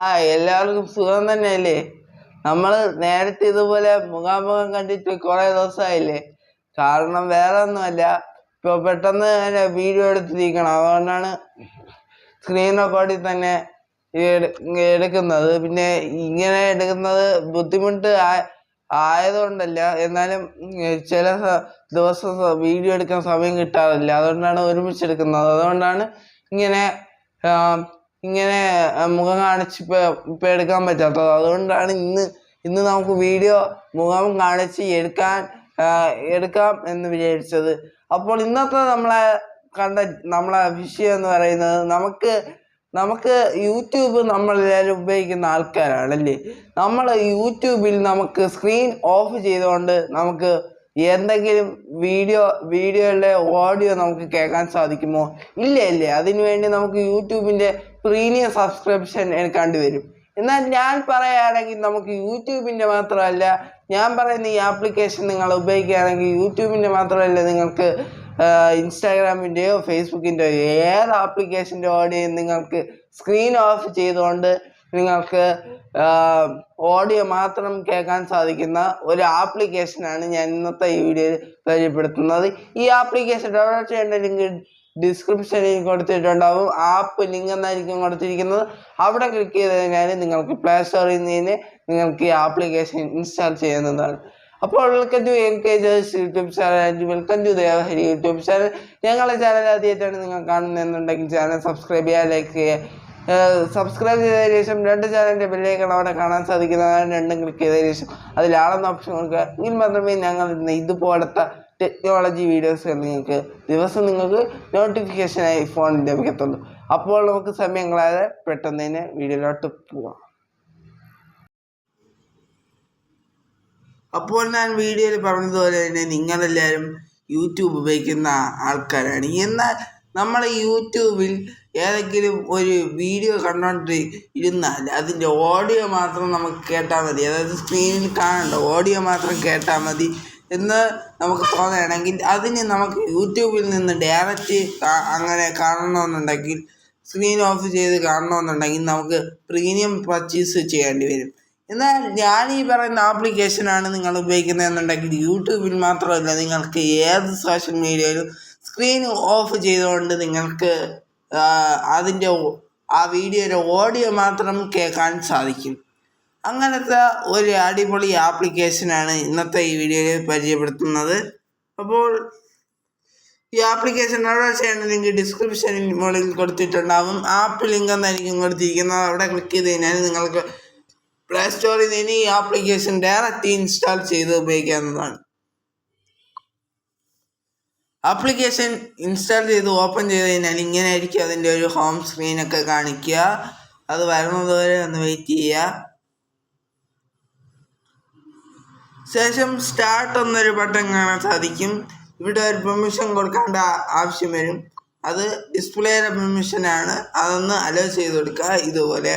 ആ എല്ലാവർക്കും സുഖം തന്നെയല്ലേ? നമ്മൾ നേരത്തെ ഇതുപോലെ മുഖാമുഖം കണ്ടിട്ട് കുറെ ദിവസമായില്ലേ കാരണം വേറെ ഒന്നുമല്ല ഇപ്പൊ പെട്ടെന്ന് തന്നെ വീഡിയോ എടുത്തിരിക്കണം. അതുകൊണ്ടാണ് സ്ക്രീൻ റെക്കോർഡിൽ തന്നെ എടുക്കുന്നത്. പിന്നെ ഇങ്ങനെ എടുക്കുന്നത് ബുദ്ധിമുട്ട് ആയതുകൊണ്ടല്ല. എന്നാലും ചില ദിവസം വീഡിയോ എടുക്കാൻ സമയം കിട്ടാറില്ല. അതുകൊണ്ടാണ് ഒരുമിച്ച് എടുക്കുന്നത് അതുകൊണ്ടാണ് ഇങ്ങനെ ഇങ്ങനെ മുഖം കാണിച്ച് ഇപ്പം എടുക്കാൻ പറ്റാത്തത്. അതുകൊണ്ടാണ് ഇന്ന് ഇന്ന് നമുക്ക് വീഡിയോ മുഖം കാണിച്ച് എടുക്കാൻ എടുക്കാം എന്ന് വിചാരിച്ചത്. അപ്പോൾ ഇന്നത്തെ നമ്മളെ കണ്ട നമ്മളെ വിഷയം എന്ന് പറയുന്നത് നമുക്ക് നമുക്ക് യൂട്യൂബ് നമ്മളെല്ലാവരും ഉപയോഗിക്കുന്ന ആൾക്കാരാണല്ലേ നമ്മൾ യൂട്യൂബിൽ നമുക്ക് സ്ക്രീൻ ഓഫ് ചെയ്തുകൊണ്ട് നമുക്ക് എന്തെങ്കിലും വീഡിയോ വീഡിയോയുടെ ഓഡിയോ നമുക്ക് കേൾക്കാൻ സാധിക്കുമോ? ഇല്ല ഇല്ലേ. അതിനുവേണ്ടി നമുക്ക് യൂട്യൂബിന്റെ പ്രീമിയം സബ്സ്ക്രിപ്ഷൻ എടുക്കേണ്ടി വരും എന്നാൽ ഞാൻ പറയുകയാണെങ്കിൽ നമുക്ക് യൂട്യൂബിന്റെ മാത്രമല്ല ഞാൻ പറയുന്ന ഈ ആപ്ലിക്കേഷൻ നിങ്ങൾ ഉപയോഗിക്കുകയാണെങ്കിൽ യൂട്യൂബിന്റെ മാത്രമല്ല നിങ്ങൾക്ക് ഇൻസ്റ്റാഗ്രാമിന്റെയോ ഫേസ്ബുക്കിന്റെയോ ഏത് ആപ്ലിക്കേഷന്റെ ഓഡിയോ നിങ്ങൾക്ക് സ്ക്രീൻ ഓഫ് ചെയ്തുകൊണ്ട് നിങ്ങൾക്ക് ഓഡിയോ മാത്രം കേൾക്കാൻ സാധിക്കുന്ന ഒരു ആപ്ലിക്കേഷനാണ് ഞാൻ ഇന്നത്തെ ഈ വീഡിയോയിൽ പരിചയപ്പെടുത്തുന്നത്. ഈ ആപ്ലിക്കേഷൻ ഡൗൺലോഡ് ചെയ്യേണ്ട ലിങ്ക് ഡിസ്ക്രിപ്ഷനിൽ കൊടുത്തിട്ടുണ്ടാവും. ആപ്പ് ലിങ്ക് എന്നായിരിക്കും കൊടുത്തിരിക്കുന്നത്. അവിടെ ക്ലിക്ക് ചെയ്ത് കഴിഞ്ഞാൽ നിങ്ങൾക്ക് പ്ലേ സ്റ്റോറിൽ നിന്ന് നിങ്ങൾക്ക് ഈ ആപ്ലിക്കേഷൻ ഇൻസ്റ്റാൾ ചെയ്യുന്നതാണ്. അപ്പോൾ welcome to M K ജേഴ്സ് YouTube channel welcome to Devahari YouTube channel ഞങ്ങളുടെ ചാനൽ ആദ്യമായിട്ടാണ് നിങ്ങൾ കാണുന്നതെന്നുണ്ടെങ്കിൽ ചാനൽ സബ്സ്ക്രൈബ് ചെയ്യുക ലൈക്ക് ചെയ്യുക. സബ്സ്ക്രൈബ് ചെയ്തതിന് ശേഷം രണ്ട് ചാനലിന്റെ ബെല്ലേക്കാണ് അവിടെ കാണാൻ സാധിക്കുന്നതാണ്. രണ്ടും ക്ലിക്ക് ചെയ്തതിന് ശേഷം അതിലാണെന്ന ഓപ്ഷൻ കൊടുക്കുക. എങ്കിൽ മാത്രമേ ഞങ്ങൾ ഇന്ന് ഇതുപോലത്തെ ടെക്നോളജി വീഡിയോസ് നിങ്ങൾക്ക് ദിവസം നിങ്ങൾക്ക് നോട്ടിഫിക്കേഷനായി ഫോണിൽ ലഭിക്കത്തുള്ളൂ. അപ്പോൾ നമുക്ക് സമയം പെട്ടെന്ന് തന്നെ വീഡിയോയിലോട്ട് പോവാം. അപ്പോൾ ഞാൻ വീഡിയോയിൽ പറഞ്ഞതുപോലെ തന്നെ നിങ്ങളെല്ലാവരും യൂട്യൂബ് ഉപയോഗിക്കുന്ന ആൾക്കാരാണ്. എന്നാൽ നമ്മൾ യൂട്യൂബിൽ ഏതെങ്കിലും ഒരു വീഡിയോ കണ്ടോണ്ട് ഇരുന്നാൽ അതിന്റെ ഓഡിയോ മാത്രം നമുക്ക് കേട്ടാൽ മതി. അതായത് സ്ക്രീനിൽ കാണണ്ട ഓഡിയോ മാത്രം കേട്ടാൽ മതി. എന്ന് നമുക്ക് തോന്നുകയാണെങ്കിൽ അതിന് നമുക്ക് യൂട്യൂബിൽ നിന്ന് ഡയറക്റ്റ് അങ്ങനെ കാണണമെന്നുണ്ടെങ്കിൽ സ്ക്രീൻ ഓഫ് ചെയ്ത് കാണണമെന്നുണ്ടെങ്കിൽ നമുക്ക് പ്രീമിയം പർച്ചേസ് ചെയ്യേണ്ടി വരും. എന്നാൽ ഞാൻ ഈ പറയുന്ന ആപ്ലിക്കേഷനാണ് നിങ്ങൾ ഉപയോഗിക്കുന്നത് എന്നുണ്ടെങ്കിൽ യൂട്യൂബിൽ മാത്രമല്ല നിങ്ങൾക്ക് ഏത് സോഷ്യൽ മീഡിയയിലും സ്ക്രീൻ ഓഫ് ചെയ്തുകൊണ്ട് നിങ്ങൾക്ക് അതിന്റെ ആ വീഡിയോയുടെ ഓഡിയോ മാത്രം കേൾക്കാൻ സാധിക്കും. അങ്ങനത്തെ ഒരു അടിപൊളി ആപ്ലിക്കേഷനാണ് ഇന്നത്തെ ഈ വീഡിയോയിൽ പരിചയപ്പെടുത്തുന്നത്. അപ്പോൾ ഈ ആപ്ലിക്കേഷൻ ഡൗൺലോഡ് ചെയ്യേണ്ട ലിങ്ക് ഡിസ്ക്രിപ്ഷനിൽ മുകളിൽ കൊടുത്തിട്ടുണ്ടാവും. ആപ്പ് ലിങ്ക് എന്നായിരിക്കും കൊടുത്തിരിക്കുന്നത്. അവിടെ ക്ലിക്ക് ചെയ്ത് കഴിഞ്ഞാൽ നിങ്ങൾക്ക് പ്ലേ സ്റ്റോറിൽ നിന്ന് ഈ ആപ്ലിക്കേഷൻ ഡയറക്റ്റ് ഇൻസ്റ്റാൾ ചെയ്ത് ഉപയോഗിക്കാവുന്നതാണ്. ആപ്ലിക്കേഷൻ ഇൻസ്റ്റാൾ ചെയ്ത് ഓപ്പൺ ചെയ്ത് കഴിഞ്ഞാൽ ഇങ്ങനെ ആയിരിക്കും അതിന്റെ ഒരു ഹോം സ്ക്രീനൊക്കെ കാണിക്കുക. അത് വരുന്നത് വരെ ഒന്ന് വെയിറ്റ് ചെയ്യുക. ശേഷം സ്റ്റാർട്ട് എന്നൊരു ബട്ടൺ കാണാൻ സാധിക്കും. ഇവിടെ ഒരു പെർമിഷൻ കൊടുക്കേണ്ട ആവശ്യം വരും. അത് ഡിസ്പ്ലേയുടെ പെർമിഷനാണ് അതൊന്ന് അലോ ചെയ്ത് കൊടുക്കുക. ഇതുപോലെ.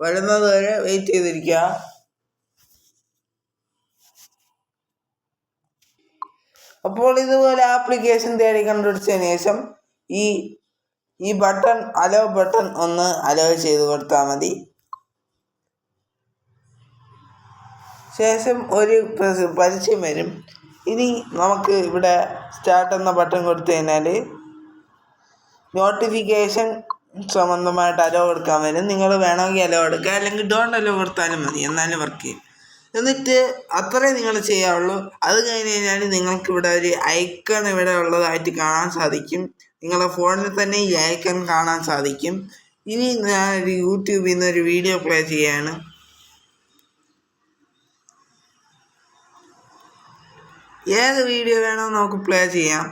വരുന്നത് വരെ വെയിറ്റ് ചെയ്തിരിക്കുക. അപ്പോൾ ഇതുപോലെ ആപ്ലിക്കേഷൻ തേടി കണ്ടുപിടിച്ചതിന് ശേഷം ഈ ഈ ബട്ടൺ അലോ ബട്ടൺ ഒന്ന് അലോ ചെയ്ത് കൊടുത്താൽ മതി. ശേഷം ഒരു പരസ്യം വരും. ഇനി നമുക്ക് ഇവിടെ സ്റ്റാർട്ട് എന്ന ബട്ടൺ കൊടുത്തു കഴിഞ്ഞാൽ നോട്ടിഫിക്കേഷൻ സംബന്ധമായിട്ട് അലോ കൊടുക്കാൻ വരും. നിങ്ങൾ വേണമെങ്കിൽ അലോ കൊടുക്കുക. അല്ലെങ്കിൽ ഡോണ്ട് അലോ കൊടുത്താലും മതി. എന്നാലും വർക്ക് ചെയ്യും. എന്നിട്ട് അത്രേ നിങ്ങൾ ചെയ്യാവുള്ളൂ. അത് കഴിഞ്ഞ് കഴിഞ്ഞാൽ നിങ്ങൾക്ക് ഇവിടെ ഒരു ഐക്കൺ ഇവിടെ ഉള്ളതായിട്ട് കാണാൻ സാധിക്കും. നിങ്ങളുടെ ഫോണിൽ തന്നെ ഈ ഐക്കൺ കാണാൻ സാധിക്കും. ഇനി ഞാൻ ഒരു യൂട്യൂബിൽ നിന്ന് ഒരു വീഡിയോ പ്ലേ ചെയ്യാണ് ഏത് വീഡിയോ വേണോ നമുക്ക് പ്ലേ ചെയ്യാം.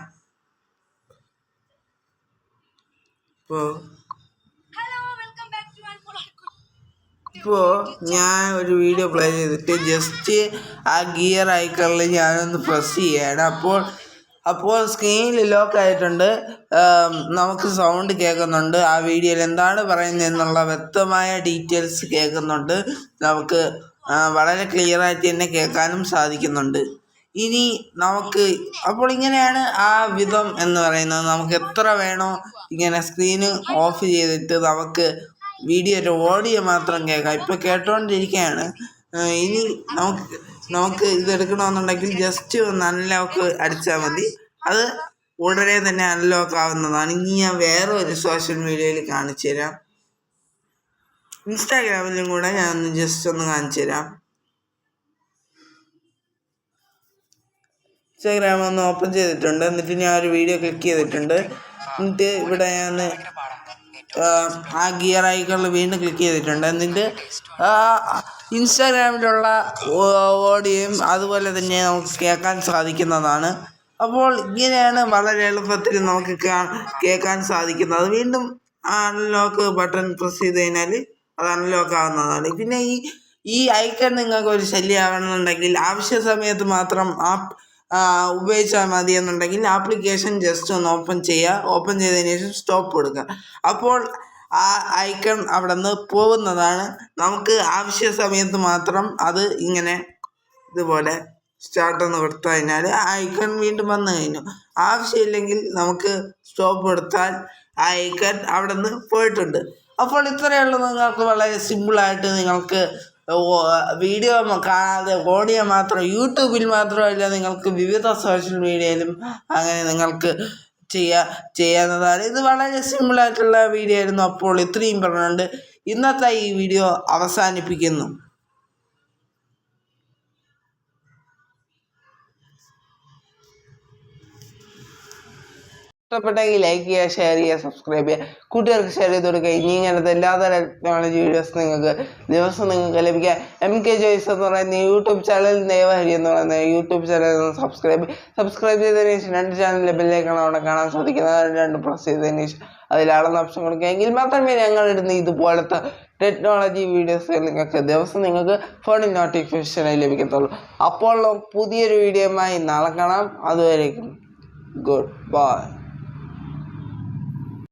ഇപ്പോൾ ഇപ്പോൾ ഞാൻ ഒരു വീഡിയോ പ്ലേ ചെയ്തിട്ട് ജസ്റ്റ് ആ ഗിയർ ഐക്കണിൽ ഞാനൊന്ന് പ്രസ് ചെയ്യാണ്. അപ്പോൾ അപ്പോൾ സ്ക്രീനിൽ ലോക്ക് ആയിട്ടുണ്ട്. നമുക്ക് സൗണ്ട് കേൾക്കുന്നുണ്ട്. ആ വീഡിയോയിൽ എന്താണ് പറയുന്നത് എന്നുള്ള വ്യക്തമായ ഡീറ്റെയിൽസ് കേൾക്കുന്നുണ്ട്. നമുക്ക് വളരെ ക്ലിയർ ആയിട്ട് തന്നെ കേൾക്കാനും സാധിക്കുന്നുണ്ട്. ഇനി നമുക്ക് അപ്പോൾ ഇങ്ങനെയാണ് ആ വിധം എന്ന് പറയുന്നത്. നമുക്ക് എത്ര വേണോ ഇങ്ങനെ സ്ക്രീന് ഓഫ് ചെയ്തിട്ട് നമുക്ക് വീഡിയോയുടെ ഓഡിയോ മാത്രം കേൾക്കാം. ഇപ്പോൾ കേട്ടോണ്ടിരിക്കുകയാണ് ഇനി നമുക്ക് നമുക്ക് ഇതെടുക്കണമെന്നുണ്ടെങ്കിൽ ജസ്റ്റ് ഒന്ന് അൺലോക്ക് അടിച്ചാൽ മതി. അത് ഉടനെ തന്നെ അൺലോക്ക് ആവുന്നതാണ്. ഇനി ഞാൻ വേറെ ഒരു സോഷ്യൽ മീഡിയയിൽ കാണിച്ചു തരാം ഇൻസ്റ്റാഗ്രാമിലും കൂടെ ഞാൻ ഒന്ന് ജസ്റ്റ് ഒന്ന് കാണിച്ചു തരാം ഇൻസ്റ്റാഗ്രാം ഒന്ന് ഓപ്പൺ ചെയ്തിട്ടുണ്ട്. എന്നിട്ട് ഞാൻ ഒരു വീഡിയോ ക്ലിക്ക് ചെയ്തിട്ടുണ്ട്. എന്നിട്ട് ഇവിടെ ഞാൻ ആ ഗിയർ ഐക്കണിൽ വീണ്ടും ക്ലിക്ക് ചെയ്തിട്ടുണ്ട്. എന്നിട്ട് ആ ഇൻസ്റ്റാഗ്രാമിലുള്ള ഓഡിയോയും അതുപോലെ തന്നെ നമുക്ക് കേൾക്കാൻ സാധിക്കുന്നതാണ്. അപ്പോൾ ഇങ്ങനെയാണ് വളരെ എളുപ്പത്തിൽ നമുക്ക് കേൾക്കാൻ സാധിക്കുന്നത്. വീണ്ടും അൺലോക്ക് ബട്ടൺ പ്രസ് ചെയ്ത് കഴിഞ്ഞാൽ അത് അൺലോക്ക് ആവുന്നതാണ്. പിന്നെ ഈ ഈ ഐക്കൺ നിങ്ങൾക്ക് ഒരു ശല്യമാവണമെന്നുണ്ടെങ്കിൽ ആവശ്യ സമയത്ത് മാത്രം ആപ്പ് ഉപയോഗിച്ചാൽ മതി എന്നുണ്ടെങ്കിൽ ആപ്ലിക്കേഷൻ ജസ്റ്റ് ഒന്ന് ഓപ്പൺ ചെയ്യുക. ഓപ്പൺ ചെയ്തതിന് ശേഷം സ്റ്റോപ്പ് കൊടുക്കുക. അപ്പോൾ ആ ഐക്കൺ അവിടെ നിന്ന് പോകുന്നതാണ്. നമുക്ക് ആവശ്യ സമയത്ത് മാത്രം അത് ഇങ്ങനെ ഇതുപോലെ സ്റ്റാർട്ട് എന്ന് കൊടുത്തു കഴിഞ്ഞാൽ ഐക്കൺ വീണ്ടും വന്നു കഴിഞ്ഞു. ആവശ്യമില്ലെങ്കിൽ നമുക്ക് സ്റ്റോപ്പ് കൊടുത്താൽ ആ ഐക്കൺ അവിടെ നിന്ന് പോയിട്ടുണ്ട്. അപ്പോൾ ഇത്രയുള്ള നിങ്ങൾക്ക് വളരെ സിമ്പിളായിട്ട് നിങ്ങൾക്ക് വീഡിയോ കാണാതെ ഓഡിയോ മാത്രം യൂട്യൂബിൽ മാത്രമല്ല നിങ്ങൾക്ക് വിവിധ സോഷ്യൽ മീഡിയയിലും അങ്ങനെ നിങ്ങൾക്ക് ചെയ്യാ ചെയ്യാവുന്നതാണ്. ഇത് വളരെ സിമ്പിളായിട്ടുള്ള വീഡിയോ ആയിരുന്നു അപ്പോൾ ഇത്രയും പറഞ്ഞുകൊണ്ട് ഇന്നത്തെ ഈ വീഡിയോ അവസാനിപ്പിക്കുന്നു. ഇഷ്ടപ്പെട്ടെങ്കിൽ ലൈക്ക് ചെയ്യുക ഷെയർ ചെയ്യുക സബ്സ്ക്രൈബ് ചെയ്യുക. കൂട്ടുകാർക്ക് ഷെയർ ചെയ്ത് കൊടുക്കുക. ഇനി ഇങ്ങനത്തെ എല്ലാതരം ടെക്നോളജി വീഡിയോസ് നിങ്ങൾക്ക് ദിവസം നിങ്ങൾക്ക് ലഭിക്കുക എം കെ ജോയ്സ് എന്ന് പറയുന്ന യൂട്യൂബ് ചാനൽ ദേവഹരി എന്ന് പറയുന്ന യൂട്യൂബ് ചാനൽ സബ്സ്ക്രൈബ് സബ്സ്ക്രൈബ് ചെയ്തതിന് ശേഷം രണ്ട് ചാനലിലെ ബെല്ലേക്കാണ് അവിടെ കാണാൻ സാധിക്കുന്നത് രണ്ട് പ്രസ് ചെയ്തതിന് ശേഷം അതിലാളെന്ന് ഓപ്ഷൻ കൊടുക്കുക. എങ്കിൽ മാത്രമേ ഞങ്ങൾ ഇടുന്ന ഇതുപോലത്തെ ടെക്നോളജി വീഡിയോസ് നിങ്ങൾക്ക് ദിവസം നിങ്ങൾക്ക് ഫോണിൽ നോട്ടിഫിക്കേഷനായി ലഭിക്കത്തുള്ളൂ. അപ്പോൾ പുതിയൊരു വീഡിയോയുമായി നാളെ കാണാം. അതുവരേക്കും ഗുഡ് ബൈ